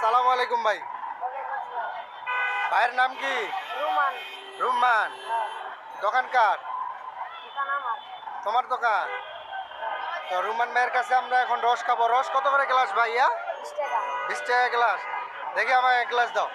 সালাম আলাইকুম ভাই। ভাইয়ের নাম কি? রুমান। রুমান। দোকান কার? তোমার দোকান? তো রুমান ভাইয়ের কাছে আমরা এখন রস খাব। রস কত করে গ্লাস ভাইয়া? বিশ টাকা। গ্লাস দেখি আমায় এক গ্লাস দাও।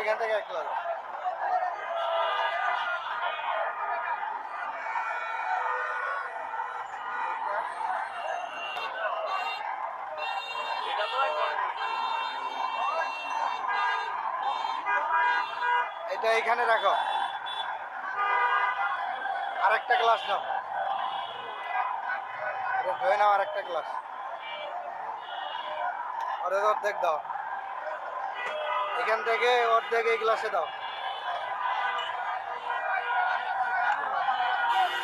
এখান থেকে এক এটা এখানে রাখো। আরেকটা গ্লাস নাও। ধুয়ে নাও আরেকটা গ্লাস অর্ধেক দাও। এখান থেকে অর্ধেক এই গ্লাসে দাও।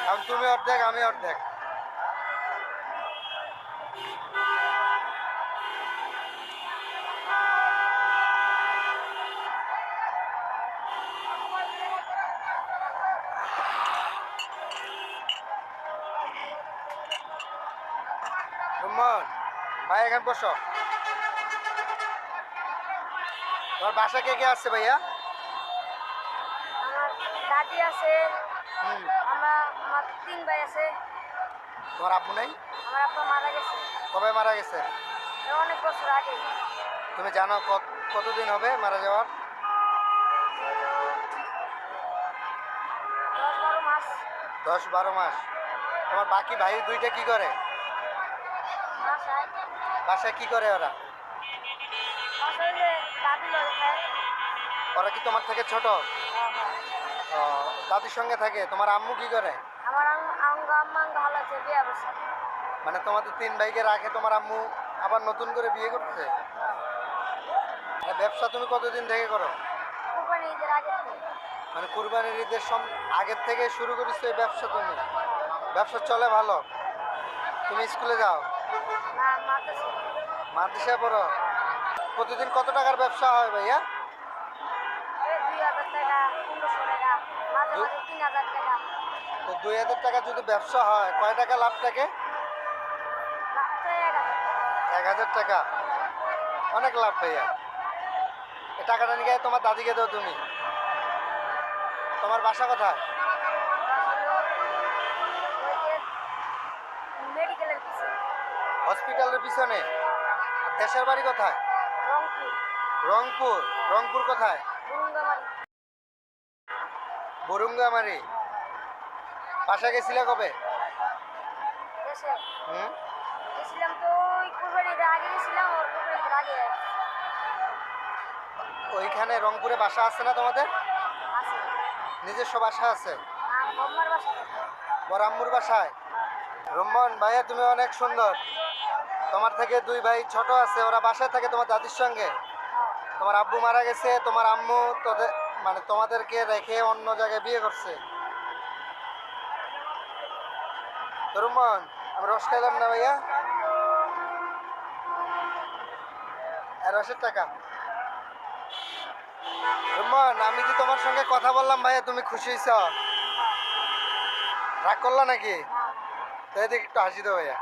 কারণ তুমি অর্ধেক আমি অর্ধেক। ভাই এখানে বসো। তোমার বাসা কে কে আসছে ভাইয়া? দাদি আছে আমরা আমার তিন ভাই আছে। তোমার আব্বু নাই? আমার আব্বা মারা গেছে। কবে মারা গেছে? অনেক বছর আগে। তুমি জানো কত কতদিন হবে মারা যাওয়ার? দশ বারো মাস। তোমার বাকি ভাই দুইটা কি করে? বাসায় কি করে ওরা বাসায় যে দাদি লগে খায় ওরা কি তোমার থেকে ছোট। দাদির সঙ্গে থাকে। তোমার আম্মু কি করে? আমার আম- আঙ্গ আম্মা আঙ্গ ভালো আছে বিয়ে বসে মানে তোমাদের তিন ভাইকে রাখে তোমার আম্মু আবার নতুন করে বিয়ে করছে? আর ব্যবসা তুমি কতদিন থেকে করো? মানে কুরবানির ঈদের সম আগের থেকে শুরু করেছ এই ব্যবসা তুমি? ব্যবসা চলে ভালো? তুমি স্কুলে যাও? মাদ্রাসায় পড়ো? প্রতিদিন কত টাকার ব্যবসা হয় ভাইয়া? তো দুই হাজার টাকা যদি ব্যবসা হয় কয় টাকা লাভ থাকে এক হাজার টাকা। অনেক লাভ ভাইয়া। এই টাকাটা নিয়ে গিয়ে তোমার দাদিকে দাও তুমি। তোমার বাসা কোথায়? হসপিটালের পিছনে। দেশের বাড়ি কোথায়? রংপুর। রংপুর? কোথায়? বুরুঙ্গামারি। বাসা গেছিলে কবে? দেশে হুম? গেছিলাম তো ওই কুরবানির আগে গেছিলাম ওর কুরবানির আগে। ওইখানে রংপুরে বাসা আছে না তোমাদের? নিজস্ব বাসা আছে? বড় আম্মুর বাসায়? রম্মন ভাইয়া তুমি অনেক সুন্দর। তোমার থেকে দুই ভাই ছোট আছে, ওরা বাসায় থাকে তোমার দাদির সঙ্গে। তোমার আব্বু মারা গেছে, তোমার আম্মু তোদের মানে তোমাদেরকে রেখে অন্য জায়গায় বিয়ে করছে। তো রুমন আমি রস খাইলাম না ভাইয়া? আর রসের টাকা। রুমন আমি কি তোমার সঙ্গে কথা বললাম ভাইয়া? তুমি খুশি হয়েছ রাগ করলা নাকি? তো এদিকে একটু হাসি দাও ভাইয়া।